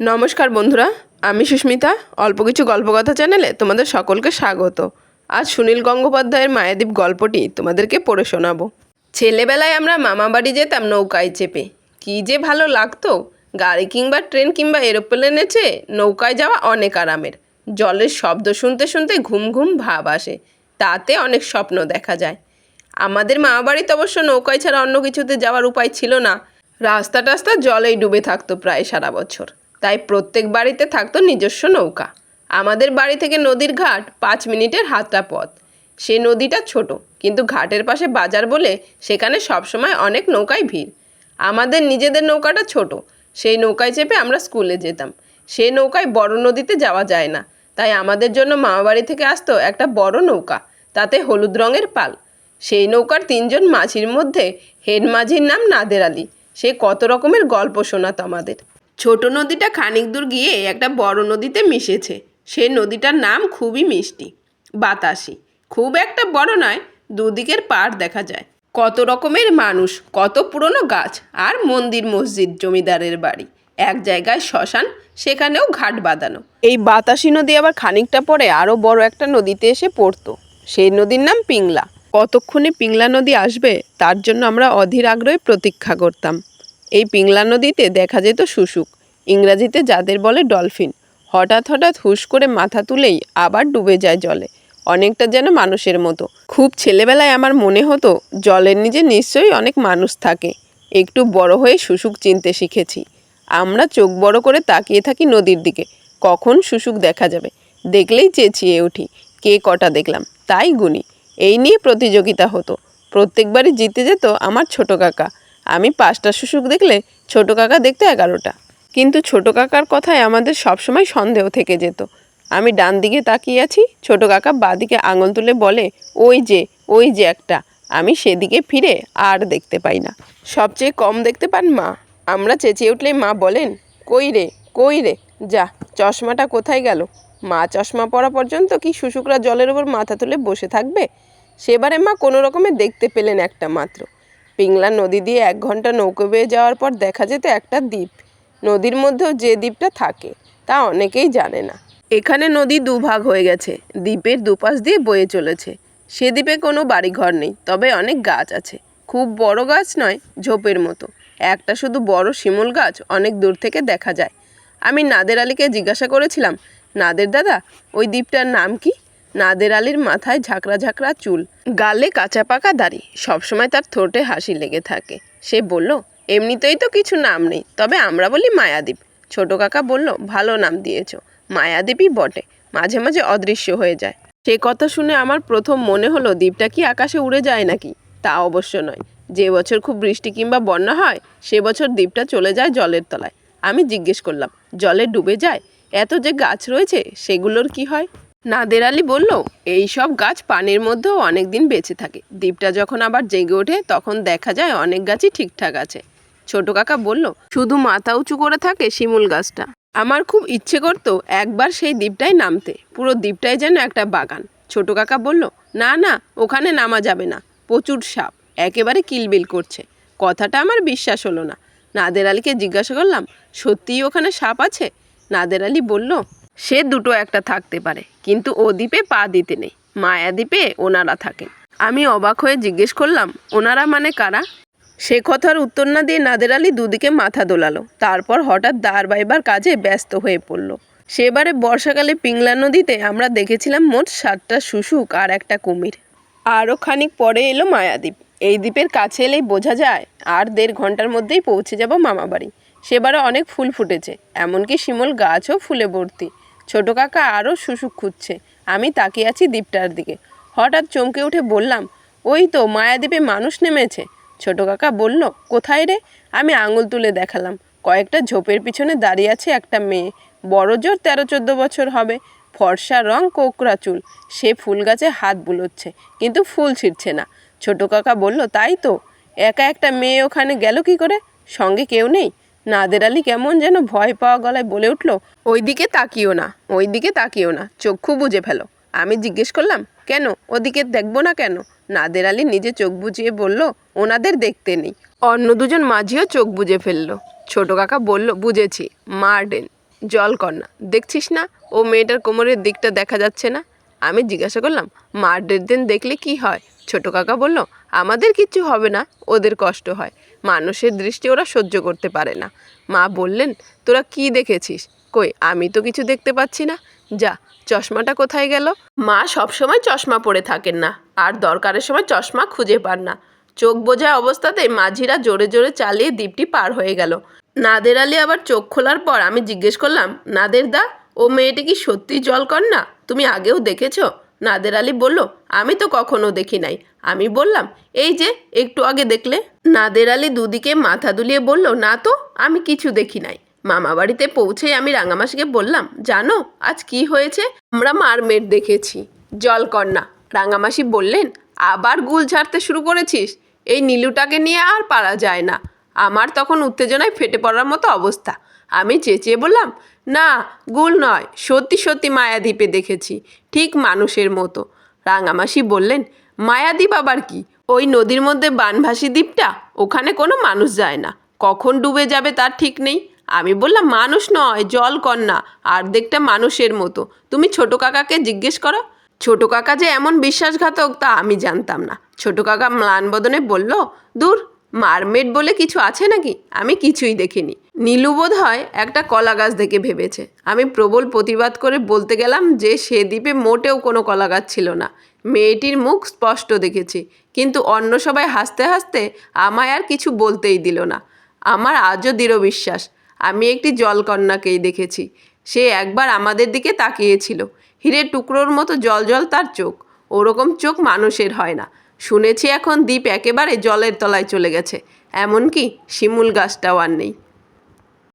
নমস্কার বন্ধুরা, আমি সুস্মিতা, অল্প কিছু গল্পকথা চ্যানেলে তোমাদের সকলকে স্বাগত। আজ সুনীল গঙ্গোপাধ্যায়ের মায়াদ্বীপ গল্পটি তোমাদেরকে পড়ে শোনাবো। ছেলেবেলায় আমরা মামা বাড়ি যেতাম নৌকায় চেপে। কী যে ভালো লাগতো, গাড়ি কিংবা ট্রেন কিংবা এরোপ্লেনে চেয়ে নৌকায় যাওয়া অনেক আরামের। জলের শব্দ শুনতে শুনতে ঘুম ঘুম ভাব আসে, তাতে অনেক স্বপ্ন দেখা যায়। আমাদের মামা বাড়িতে অবশ্য নৌকায় ছাড়া অন্য কিছুতে যাওয়ার উপায় ছিল না। রাস্তা টাস্তা জলেই ডুবে থাকতো প্রায় সারা বছর। তাই প্রত্যেক বাড়িতে থাকতো নিজস্ব নৌকা। আমাদের বাড়ি থেকে নদীর ঘাট পাঁচ মিনিটের হাতটা পথ। সে নদীটা ছোট, কিন্তু ঘাটের পাশে বাজার বলে সেখানে সবসময় অনেক নৌকায় ভিড়। আমাদের নিজেদের নৌকাটা ছোট, সেই নৌকায় চেপে আমরা স্কুলে যেতাম। সেই নৌকায় বড় নদীতে যাওয়া যায় না, তাই আমাদের জন্য মামাবাড়ি থেকে আসতো একটা বড় নৌকা, তাতে হলুদ রঙের পাল। সেই নৌকার তিনজন মাঝির মধ্যে হেড মাঝির নাম নাদের আলী। সে কত রকমের গল্প শোনাতো আমাদের। ছোট নদীটা খানিক দূর গিয়ে একটা বড় নদীতে মিশেছে। সেই নদীটার নাম খুবই মিষ্টি, বাতাসি। খুব একটা বড় নয়, দুদিকের পাড় দেখা যায়। কত রকমের মানুষ, কত পুরনো গাছ আর মন্দির মসজিদ জমিদারের বাড়ি। এক জায়গায় শ্মশান, সেখানেও ঘাট বাঁধানো। এই বাতাসি নদী আবার খানিকটা পরে আরও বড় একটা নদীতে এসে পড়তো। সেই নদীর নাম পিংলা। কতক্ষণে পিংলা নদী আসবে, তার জন্য আমরা অধীর আগ্রহে প্রতীক্ষা করতাম। এই পিংলা নদীতে দেখা যেত শুশুক। ইংরাজিতে যাদের বলে ডলফিন, হঠাৎ হঠাৎ হুশ করে মাথা তুলেই আবার ডুবে যায় জলে। অনেকটা যেন মানুষের মতো। খুব ছেলেবেলায় আমার মনে হতো জলের নিচে নিশ্চয়ই অনেক মানুষ থাকে। একটু বড় হয়ে শুশুক চিনতে শিখেছি। আমরা চোখ বড় করে তাকিয়ে থাকি নদীর দিকে। কখন শুশুক দেখা যাবে? দেখলেই চেঁচিয়ে উঠি, কে কটা দেখলাম? তাই গুনি এই নিয়ে প্রতিযোগিতা হতো। প্রত্যেকবারই জিতে যেত আমার ছোট কাকা। আমি পাঁচটা শুশুক দেখলে ছোট কাকা দেখতে এগারোটা। কিন্তু ছোট কাকার কথায় আমাদের সবসময় সন্দেহ থেকে যেত। আমি ডান দিকে তাকিয়ে আছি, ছোট কাকা বাদিকে আঙুল তুলে বলে, ওই যে ওই যে একটা। আমি সেদিকে ফিরে আর দেখতে পাই না। সবচেয়ে কম দেখতে পান মা। আমরা চেঁচিয়ে উঠলেই মা বলেন, কই রে কই রে? যা, চশমাটা কোথায় গেল? মা চশমা পরা পর্যন্ত কি শুশুকরা জলের ওপর মাথা তুলে বসে থাকবে? সেবারে মা কোনো রকমে দেখতে পেলেন একটা মাত্র। পিংলা নদী দিয়ে এক ঘণ্টা নৌকো বেয়ে যাওয়ার পর দেখা যেত একটা দ্বীপ। নদীর মধ্যেও যে দ্বীপটা থাকে, তা অনেকেই জানে না। এখানে নদী দুভাগ হয়ে গেছে, দ্বীপের দুপাশ দিয়ে বয়ে চলেছে। সে দ্বীপে কোনো বাড়িঘর নেই, তবে অনেক গাছ আছে। খুব বড় গাছ নয়, ঝোপের মতো। একটা শুধু বড় শিমুল গাছ, অনেক দূর থেকে দেখা যায়। আমি নাদের আলীকে জিজ্ঞাসা করেছিলাম, নাদের দাদা, ওই দ্বীপটার নাম কি? নাদের আলীর মাথায় ঝাঁকড়া ঝাঁকড়া চুল, গালে কাঁচা পাকা দাড়ি, সবসময় তার ঠোঁটে হাসি লেগে থাকে। সে বলল এমনিতেই তো কিছু নাম নেই, তবে আমরা বলি মায়াদ্বীপ ছোট কাকা বলল, ভালো নাম দিয়েছ। মায়াদ্বীপই বটে, মাঝে মাঝে অদৃশ্য হয়ে যায়। সে কথা শুনে আমার প্রথম মনে হলো, দ্বীপটা কি আকাশে উড়ে যায় নাকি? তা অবশ্য নয়। যে বছর খুব বৃষ্টি কিংবা বন্যা হয়, সে বছর দ্বীপটা চলে যায় জলের তলায়। আমি জিজ্ঞেস করলাম, জলে ডুবে যায়? এত যে গাছ রয়েছে, সেগুলোর কি হয়? নাদের আলী বলল, এই সব গাছ পানির মধ্যেও অনেক দিন বেঁচে থাকে। দ্বীপটা যখন আবার জেগে ওঠে, তখন দেখা যায় অনেক গাছই ঠিকঠাক আছে। ছোট কাকা বলল, শুধু মাথা উঁচু করে থাকে শিমুল গাছটা। আমার খুব ইচ্ছে করতো একবার সেই দ্বীপটায় নামতে, পুরো দ্বীপটাই যেন একটা বাগান। ছোট কাকা বলল, না না, ওখানে নামা যাবে না, প্রচুর সাপ, একেবারে কিলবিল করছে। কথাটা আমার বিশ্বাস হলো না। নাদের আলীকে জিজ্ঞাসা করলাম, সত্যিই ওখানে সাপ আছে? নাদের আলী বলল, সে দুটো একটা থাকতে পারে, কিন্তু ও দ্বীপে পা দিতে নেই, মায়া দ্বীপে ওনারা থাকেন। আমি অবাক হয়ে জিজ্ঞেস করলাম, ওনারা মানে কারা? সে কথার উত্তর না দিয়ে নাদের আলী দুদিকে মাথা দোলালো। তারপর হঠাৎ দাঁড় বাইবার কাজে ব্যস্ত হয়ে পড়ল। সেবারে বর্ষাকালে পিংলা নদীতে আমরা দেখেছিলাম মোট সাতটা শুশুক আর একটা কুমির। আরও খানিক পরে এলো মায়াদ্বীপ এই দ্বীপের কাছে এলেই বোঝা যায়, আর দেড় ঘণ্টার মধ্যেই পৌঁছে যাব মামাবাড়ি। সেবারে অনেক ফুল ফুটেছে, এমনকি শিমল গাছও ফুলে ভর্তি। ছোট কাকা আরও শুশুক খুঁজছে, আমি তাকিয়ে আছি দ্বীপটার দিকে। হঠাৎ চমকে উঠে বললাম, ওই তো মায়াদ্বীপে মানুষ নেমেছে। ছোট কাকা বলল, কোথায় রে? আমি আঙুল তুলে দেখালাম। কয়েকটা ঝোপের পিছনে দাঁড়িয়ে আছে একটা মেয়ে। বড় জোর তেরো চোদ্দ বছর হবে। ফর্সা রং কোকড়া চুল। সে ফুল গাছে হাত বুলোচ্ছে, কিন্তু ফুল ছিঁড়ছে না। ছোট কাকা বলল, তাই তো? একা একটা মেয়ে ওখানে গেল কি করে? সঙ্গে কেউ নেই? নাদের আলী কেমন যেন ভয় পাওয়া গলায় বলে উঠল, ওইদিকে তাকিও না, ওইদিকে তাকিও না, চক্ষু বুঝে ফেলো। আমি জিজ্ঞেস করলাম, কেন? ওদিকে দেখব না কেন? নাদের আলী নিজে চোখ বুঝিয়ে বলল, ওনাদের দেখতে নেই। অন্য দুজন মাঝিও চোখ বুজে ফেলল। ছোট কাকা বলল, বুঝেছি মার্ডেন জল কর দেখছিস না? ও মেয়েটার কোমরের দিকটা দেখা যাচ্ছে না? আমি জিজ্ঞাসা করলাম মার্ডের দিন দেখলে কি হয়? ছোট কাকা বলল, আমাদের কিচ্ছু হবে না, ওদের কষ্ট হয়। মানুষের দৃষ্টি ওরা সহ্য করতে পারে না। মা বললেন, তোরা কি দেখেছিস? কই, আমি তো কিছু দেখতে পাচ্ছি না। যা, চশমাটা কোথায় গেল? মা সবসময় চশমা পরে থাকেন না, আর দরকারের সময় চশমা খুঁজে পান না। চোখ বোঝা অবস্থাতে মাঝিরা জোরে জোরে চালিয়ে দ্বীপটি পার হয়ে গেল। নাদের আলী আবার চোখ খোলার পর আমি জিজ্ঞেস করলাম, নাদের দা, ও মেয়েটি কি সত্যি জল কর না? তুমি আগেও দেখেছ? নাদের আলী বলল, আমি তো কখনো দেখি নাই। আমি বললাম, এই যে, একটু আগে দেখলে? নাদের আলী দুদিকে মাথা দুলিয়ে বলল, না তো, আমি কিছু দেখি নাই। মামা বাড়িতে পৌঁছেই আমি রাঙামাসিকে বললাম, জানো, আজ কি হয়েছে? আমরা মারমেট দেখেছি। জলকন্যা, রাঙামাসি বললেন, আবার গুল ঝাড়তে শুরু করেছিস? এই নীলুটাকে নিয়ে আর পারা যায় না। আমার তখন উত্তেজনায় ফেটে পড়ার মতো অবস্থা। আমি চেঁচিয়ে বললাম, না, গুল নয়, সত্যি সত্যি মায়াদ্বীপে দেখেছি, ঠিক মানুষের মতো। রাঙামাসি বললেন, মায়াদ্বীপ আবার কি? ওই নদীর মধ্যে বানভাসি দ্বীপটা? ওখানে কোনো মানুষ যায় না। কখন ডুবে যাবে তার ঠিক নেই? আমি বললাম, মানুষ নয়, জল কন্যা, অর্ধেকটা মানুষের মতো। তুমি ছোট কাকাকে জিজ্ঞেস করো। ছোট কাকা যে এমন বিশ্বাসঘাতক, তা আমি জানতাম না। ছোট কাকা ম্লান বদনে বলল, দূর, মারমেড বলে কিছু আছে নাকি? আমি কিছুই দেখিনি। নীলু বোধ হয় একটা কলা গাছ দেখে ভেবেছে। আমি প্রবল প্রতিবাদ করে বলতে গেলাম যে, সে দ্বীপে মোটেও কোনো কলা গাছ ছিল না। মেয়েটির মুখ স্পষ্ট দেখেছি, কিন্তু অন্য সবাই হাসতে হাসতে আমায় আর কিছু বলতেই দিল না। আমার আজও দৃঢ় বিশ্বাস আমি একটি জলকন্যাকেই দেখেছি। সে একবার আমাদের দিকে তাকিয়েছিল। হীরের টুকরোর মতো জল জল তার চোখ। ওরকম চোখ মানুষের হয় না। শুনেছি এখন দ্বীপ একেবারে জলের তলায় চলে গেছে। এমনকি শিমুল গাছটাও আর নেই।